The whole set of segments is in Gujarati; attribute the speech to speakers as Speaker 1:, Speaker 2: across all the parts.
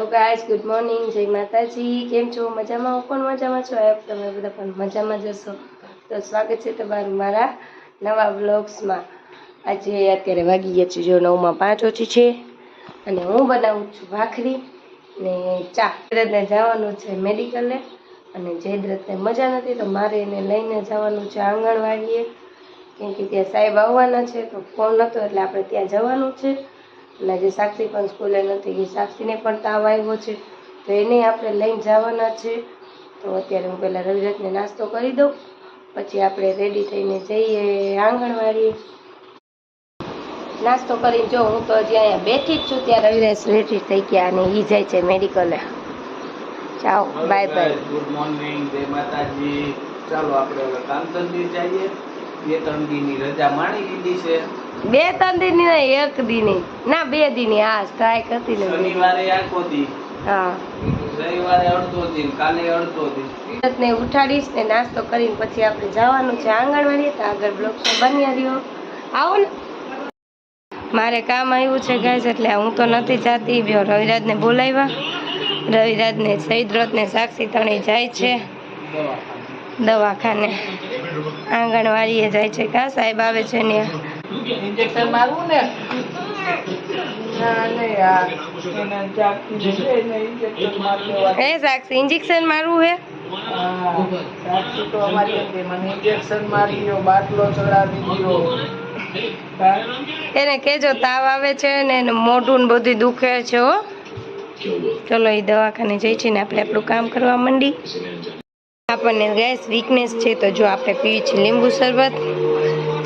Speaker 1: હેલો ગાઈસ ગુડ મોર્નિંગ જય માતાજી. કેમ છો? મજામાં હું? પણ મજામાં છું? આપ તમે બધા પણ મજામાં જશો તો સ્વાગત છે તમારું મારા નવા વ્લોગ્સમાં. આજે અત્યારે વાગી ગયા છે જો નવમાં પાંચ ઓછી છે. અને હું બનાવું છું ભાખરી ને ચા. જયદ્રથને જવાનું છે મેડિકલે. અને જયદ્રથને મજા નથી, તો મારે એને લઈને જવાનું છે આંગણવાડીએ. કેમ કે ત્યાં સાહેબ આવવાના છે, તો ફોન નહોતો એટલે આપણે ત્યાં જવાનું છે. અને જે સાક્ષી પણ સ્કૂલે નથી. એ સાક્ષીને પણ તાવ આવ્યો છે. તો એને આપણે લઈને જવાના છે. તો અત્યારે હું પહેલાં રવિરથને નાસ્તો કરી દઉં. પછી આપણે રેડી થઈને જઈએ આંગણવાડીએ. નાસ્તો કરીને જો હું તો હજી અહીંયા બેઠી જ છું. ત્યાં રવિરાજ રેડી થઈ ગયા અને એ જાય છે મેડિકલે ચાલો બાય બાય
Speaker 2: ગુડ મોર્નિંગ જય માતાજી. ચાલો આપણે હવે કામચંદી જઈએ. બે ત્રણ દીની રજા માણી લીધી છે.
Speaker 1: બે ત્રણ દિનની નહીં એક દિનની ના બે દિનની હા સ્ટ્રાઇક હતી ને
Speaker 2: શનિવારે આખો દી.
Speaker 1: હા.
Speaker 2: રવિવારે અડધો દિન કાલે અડધો દિન
Speaker 1: ને ઉઠાડીશ ને નાસ્તો કરીને પછી આપણે જવાનું છે આંગણવાડીએ તો આગળ બ્લોક્સ બન્યા રહ્યો. આવો ને. મારે કામ આવ્યું છે ગાઈસ એટલે હું તો નથી જાતી. બ્યો રવિરાજને બોલાવ્યા. રવિરાજને ને સાક્ષી તણી જાય છે.
Speaker 2: દવાખાને.
Speaker 1: આંગણવાડીએ જાય છે. કા સાહેબ આવે છે ને
Speaker 2: ઇન્જેક્શન મારવું ને
Speaker 1: હે સાક્ષી ઇન્જેક્શન મારવું હે?
Speaker 2: સાક્ષી તો અમારી એમ મને ઇન્જેક્શન મારી દો બાટલો ચડાવી દો
Speaker 1: એને કેજો તાવ આવે છે ને એનું મોઢું ને બધું દુખે છે હો. ચલો એ દવાખાને જઈ છે ને આપણે આપણું કામ કરવા માંડી. આપણને ગેસ વીકનેસ છે તો જો આપણે પીવી છે લીંબુ શરબત.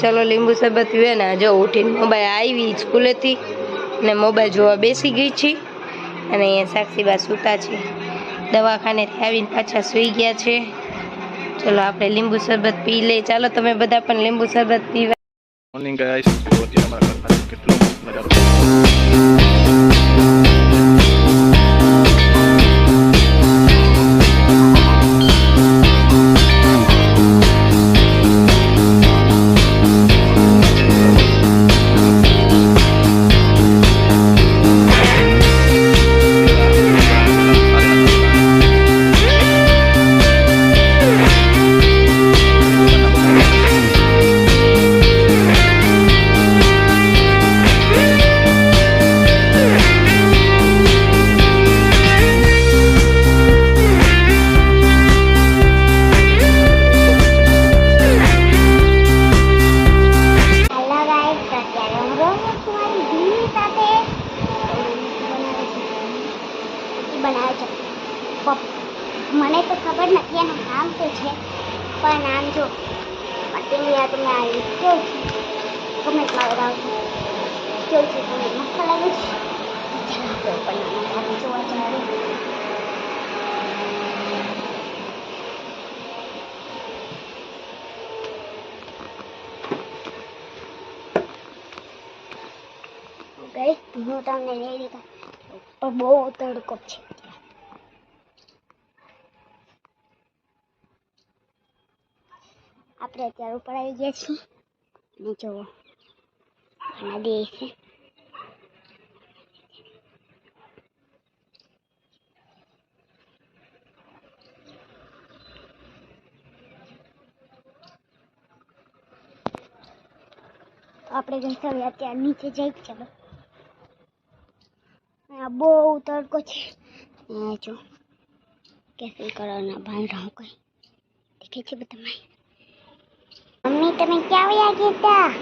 Speaker 1: ચલો લીંબુ શરબત પીવે ને જો ઉઠીને મોબાઈલ આવી સ્કૂલેથી ને મોબાઈલ જોવા બેસી ગઈ છે. અને અહીંયા સાક્ષીબા સૂતા છે. દવાખાનેથી આવીને પાછા સૂઈ ગયા છે. ચલો આપણે લીંબુ શરબત પી લઈએ. ચાલો તમે બધા પણ લીંબુ શરબત પીવા.
Speaker 3: મોર્નિંગ ગાઈસ તો અત્યારે અમારા ઘરમાં કેટલો મસ્ત નજારો
Speaker 4: મને તો ખબર નથી એનું નામ શું છે, પણ નામ જો યાદ તમે આવી. કેવું છે? કમેન્ટમાં બતાવજો કેવું છે? તમે મસ્ત લાગે છે? ચાલો આપણે બનાવવાનું જોવા જવાનું ગઈ? હું તમને લઈ લીધા. પણ બહુ તડકો છે. આપણે અત્યારે ઉપર આવી ગયા છીએ અને જુઓ આ નદી છે તો આપણે ગઈ હવે અત્યારે નીચે જઈ ચાલો આ બહુ તડકો છે આ જો કેસરી કલરના ભાંડા કઈ દેખે છે બધા મમ્મી તમે ક્યાં વયા ગયા હતા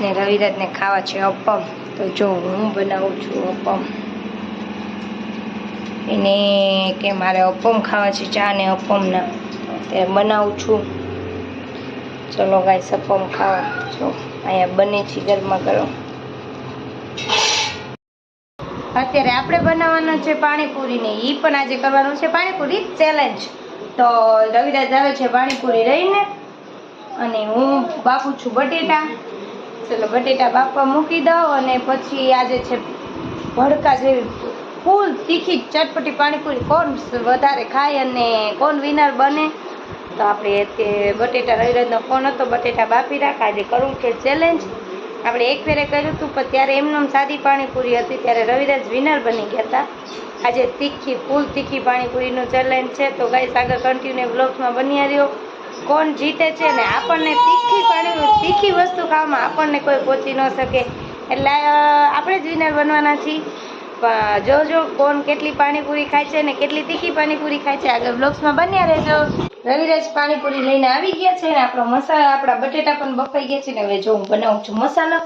Speaker 1: ને રવિરાજને ખાવા છે અપમ. તો જો હું બનાવું છું અપમ. એને કે મારે અપમ ખાવા છે, ચા ને અપમના. અત્યારે બનાવું છું. ચલો ગાય અપમ ખાવા. જો, અહીંયા બને છે ગરમા ગરમ. અત્યારે આપણે બનાવવાના છે પાણીપુરી ને એ પણ આજે કરવાનું છે પાણીપુરી ચેલેન્જ તો રવિરાજ આવે છે પાણીપુરી રહીને અને હું બાપું છું બટેટા. ચલો બટેટા બાપા મૂકી દઉં અને પછી આજે છે ભડકા જેવી ફૂલ તીખી ચટપટી પાણીપુરી. કોણ વધારે ખાય અને કોણ વિનર બને? તો આપણે તે બટેટા રવિરાજનો ફોન હતો. બટેટા બાફી રાખ. આજે કરવું છે ચેલેન્જ આપણે એક ફેરે કર્યું હતું, પણ ત્યારે એમનેમ સાદી પાણીપુરી હતી, ત્યારે રવિરાજ વિનર બની ગયા હતા. આજે તીખી, ફૂલ તીખી પાણીપુરીનું ચેલેન્જ છે. તો ગાઈસ આગળ કન્ટિન્યુ બ્લોગ્સમાં બની રહ્યો. કોણ જીતે છે ને આપણને તીખી પાણી તીખી વસ્તુ ખાવામાં આપણને કોઈ પહોંચી ન શકે. એટલે આપણે જ વિનર બનવાના છીએ. જોજો કોણ કેટલી પાણીપુરી ખાય છે ને કેટલી તીખી પાણીપુરી ખાય છે. આગળ બ્લોગ્સમાં બન્યા રહેજો. રવિરાજ પાણીપુરી લઈને આવી ગયા છે ને આપણો મસાલા, આપણા બટેટા પણ બફાઈ ગયા છે ને હવે જો હું બનાવું છું મસાલો,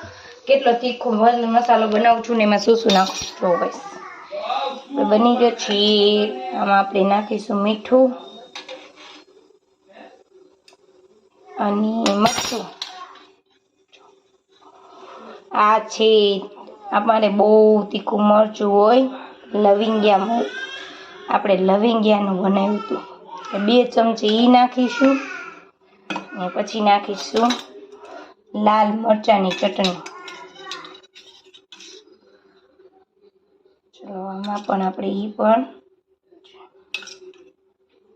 Speaker 1: કેટલો તીખો મસાલો બનાવું છું ને એમાં શું શું નાખું જો બસ. બની ગયો છે. આમાં આપણે નાખીશું મીઠું અને મરચું. આ છે અમારે બહુ તીખું મરચું હોય લવિંગિયા આપણે લવિંગિયાનું બનાવ્યું હતું. બે ચમચી એ નાખીશું અને પછી નાખીશું લાલ મરચાંની ચટણી. ચલો, આમાં પણ આપણે એ પણ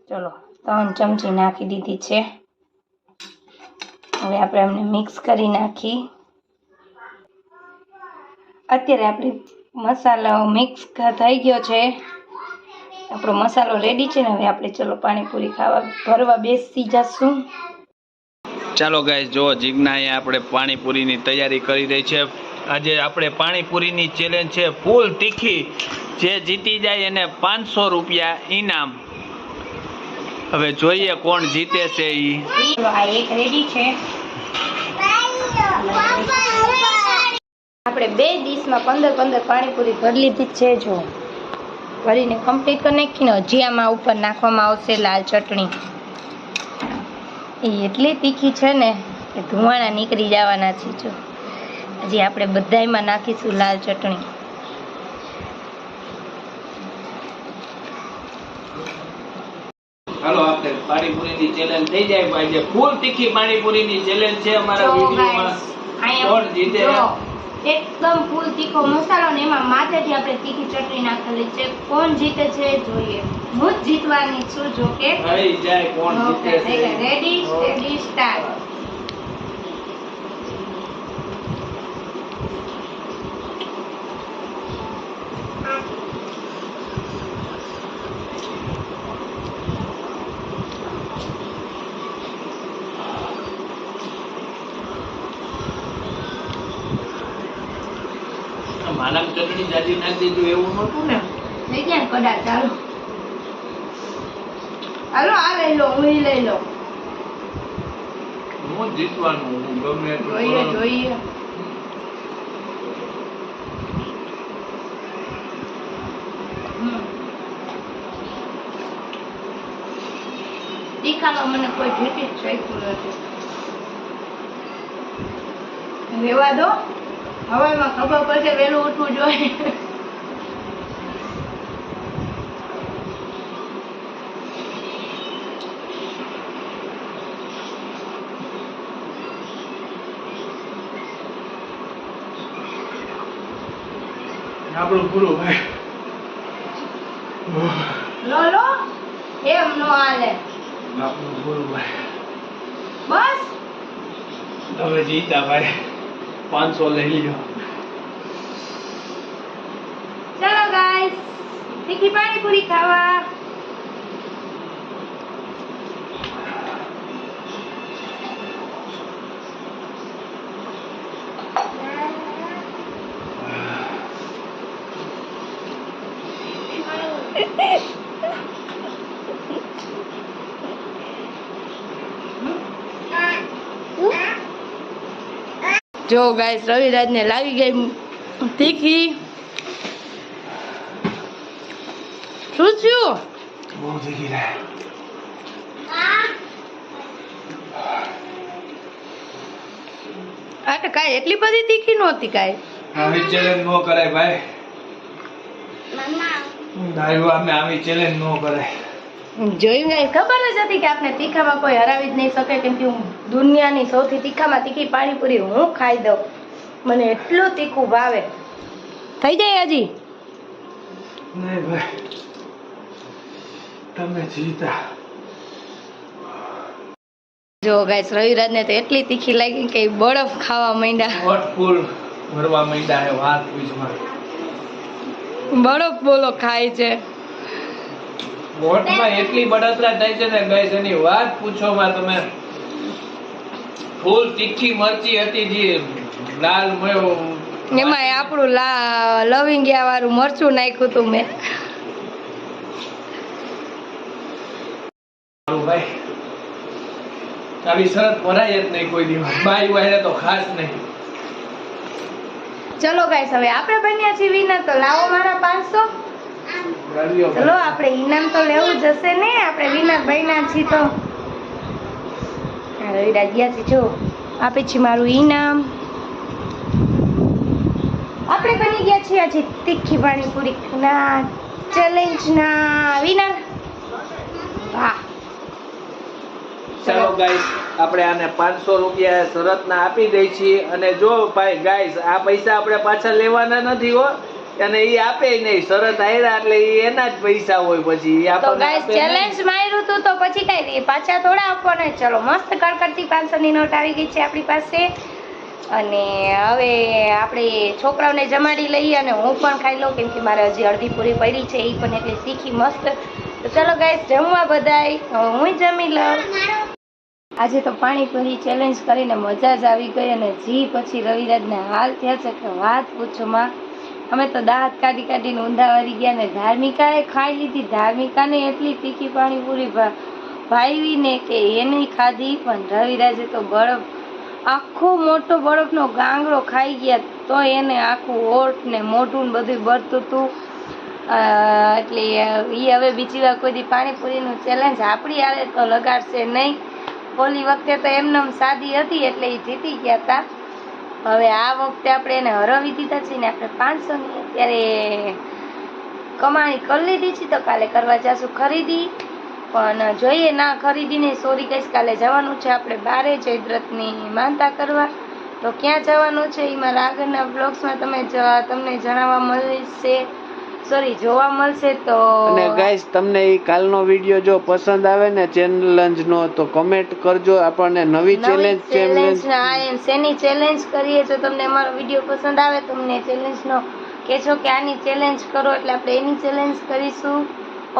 Speaker 1: ચલો, ત્રણ ચમચી નાખી દીધી છે. હવે આપણે એમને મિક્સ કરી નાખી. અત્યારે આપણે મસાલો મિક્સ થઈ ગયો છે. આપણો મસાલો રેડી છે ને હવે આપણે ચલો પાણીપુરી ખાવા ભરવા બેસી જશું.
Speaker 5: ચાલો ગાઈસ જો જીજ્ઞા અહીંયા આપણે પાણીપુરીની તૈયારી કરી રહી છે. આજે આપણે પાણીપુરીની ચેલેન્જ છે ફૂલ તીખી. જે જીતી જાય એને પાંચસો રૂપિયા ઇનામ. હવે જોઈએ કોણ જીતે છે ઈ.
Speaker 1: એક રેડી છે. આપણે બે ડીશમાં પંદર પંદર પાણીપુરી ભરી લીધી છે જો ભરીને કમ્પ્લીટ કરી નાખીને હજી આમાં ઉપર નાખવામાં આવશે લાલ ચટણી. એ એટલી તીખી છે ને કે ધુવાણા નીકળી જવાના છે જો. હજી આપણે બધાયમાં નાખીશું લાલ ચટણી.
Speaker 5: હાલો આપણે પાણીપુરીની ચેલેન્જ થઈ જાય આજે ફૂલ તીખી પાણીપુરીની ચેલેન્જ છે અમારા વિડીયોમાં. કોણ જીતે?
Speaker 1: એકદમ ફૂલ તીખો મસાલો ને એમાં માથેથી આપણે તીખી ચટણી નાખેલી છે. કોણ જીતે છે જોઈએ. હું જ જીતવાની છું જો કે રેડી રેડી સ્ટાર્ટ
Speaker 5: ચટણી જાજી નાખી દીધું એવું નહોતું ને?
Speaker 1: લઈ ને કડા ચાલો. હાલો આ લઈ લો હું લઈ લો
Speaker 5: હું જીતવાનું હું ગમે
Speaker 1: જોઈએ જોઈએ. મને કોઈ ભીતી જ ચાખ્યું નથી. રેવા દો. હવે ખબર પડશે વહેલું ઉઠવું જોઈએ.
Speaker 5: આપણું પૂરું ભાઈ.
Speaker 1: લો લો એમ નો હાલે.
Speaker 5: આપણું પૂરું ભાઈ.
Speaker 1: બસ.
Speaker 5: તમે જીતા ભાઈ. પાંચસો લઈ લ્યો.
Speaker 1: ચાલો ગાઈસ તીખી પાણીપુરી ખાવા. જો ગાઈસ રવિરાજ ને લાવી ગઈ તીખી. શું થયું?
Speaker 5: બહુ થઈ
Speaker 1: આ તો કાંઈ એટલી બધી તીખી નહોતી કાંઈ.
Speaker 5: આવી ચેલેન્જ નો કરાય ભાઈ.
Speaker 4: મમ્મા
Speaker 5: અમે આવી ચેલેન્જ નો કરાય.
Speaker 1: જોયું ગાઈસ ખબર જ હતી કે આપણે તીખામાં કોઈ હરાવી જ નહીં શકે કેમ કે હું દુનિયાની સૌથી તીખામાં તીખી પાણીપુરી હું ખાઈ દઉં. મને એટલું તીખું ભાવે. થઈ જાય હજી?
Speaker 5: નહીં ભાઈ. તમે જીતા.
Speaker 1: જો ગાઈસ રવિરાજને તો એટલી તીખી લાગી કે બરફ ખાવા માંડ્યા.
Speaker 5: વોટ ફૂલ ભરવા માંડ્યા હે વાત પૂછમાં
Speaker 1: બરફ બોલો ખાય છે.
Speaker 5: વોટમાં એટલી બળતરા થાય છે ને ગાઈસ એની વાત પૂછોમાં તમે. ફૂલ તીખી મરચી હતી જે લાલ મયો
Speaker 1: એમાં આપણું લવિંગિયા વાળું મરચું નાખ્યું હતું મેં.
Speaker 5: ભાઈ. આવી શરત ભરાય જ નહીં કોઈ દિવસ. બાઈ વાયરે તો ખાસ નહીં.
Speaker 1: ચલો ગાઈસ હવે આપણે બન્યા છીએ વિના તો લાવો મારા પાંચસો. ચલો આપણે ઇનામ તો લેવું જશે ને? આપણે વિના બન્યા છીએ તો. રવિડા ગયા છે જો. આપે છે મારું ઇનામ આપણે બની ગયા છીએ આજે તીખી પાણીપુરી ના. ચેલેન્જના વિનર વાહ.
Speaker 5: ચલો ગાઈસ આપણે આને પાંચસો રૂપિયા શરતના આપી દઈ છીએ. અને જો ભાઈ ગાઈસ આ પૈસા આપણે પાછા લેવાના નથી હો. અને એ આપે નહીં શરત આયરા એટલે એના જ પૈસા હોય પછી.
Speaker 1: તો ગાઈસ ચેલેન્જ માર્યું તું તો પછી કઈ દઈએ પાછા થોડા આપવાના ચલો મસ્ત કડકડતી પાંચસો ની નોટ આવી ગઈ છે આપણી પાસે. અને હવે આપણે છોકરાઓને જમાડી લઈએ અને હું પણ ખાઈ લઉં કેમ કે મારે હજી અડધી પૂરી પડી છે એ પણ એટલે તીખી મસ્ત. તો ચલો ગાઈસ જમવા બધાય. હું જમી લઉં. આજે તો પાણીપુરી ચેલેન્જ કરીને મજા જ આવી ગઈ અને જી પછી રવિરાજને હાલ થયા છે. કે વાત પૂછો માં. અમે તો દાંત કાઢી કાઢીને ઊંધા વળી ગયા ને ધાર્મિકાએ ખાઈ લીધી. ધાર્મિકાને એટલી તીખી પાણીપુરી ભા- ભાવી ને કે એની ખાધી, પણ રવિરાજે તો બરફ, આખો મોટો બરફનો ગાંગડો ખાઈ ગયા, તો એને આખું ઓઠ ને મોઢું ને બધું બરતું હતું એટલે એ હવે બીજી વાર કોઈ દી પાણીપુરીનું ચેલેન્જ આપણી આવે તો લગાડશે નહીં. ઓલી વખતે તો એમને સાદી હતી એટલે એ જીતી ગયા હતા હવે આ વખતે આપણે એને હરાવી દીધા છે ને આપણે પાંચસો ની અત્યારે કમાણી કરી લીધી છે તો કાલે કરવા જશું ખરીદી. પણ જોઈએ ના ખરીદીને સોરી કહીશ, કાલે જવાનું છે આપણે બારે જયદ્રથની માનતા કરવા. તો ક્યાં જવાનું છે? એમાં આગળના બ્લોગ્સમાં તમે તમને જણાવવા મળશે. સોરી જોવા મળશે તો
Speaker 6: અને ગાઈસ તમને એ કાલનો વીડિયો જો પસંદ આવે ને ચેલેન્જ નો તો કમેન્ટ કરજો. આપણને નવી ચેલેન્જ
Speaker 1: ચેલેન્જ
Speaker 6: ચેલેન્જ
Speaker 1: શેની ચેલેન્જ કરીએ જો તમને અમારો વીડિયો પસંદ આવે તો અમને ચેલેન્જનો કહેજો કે આની ચેલેન્જ કરો એટલે આપણે એની ચેલેન્જ કરીશું.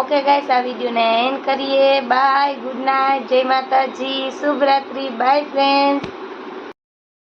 Speaker 1: ઓકે ગાઈસ આ વિડીયોને એન્ડ કરીએ. બાય ગુડ નાઇટ જય માતાજી શુભ રાત્રિ બાય ફ્રેન્ડ્સ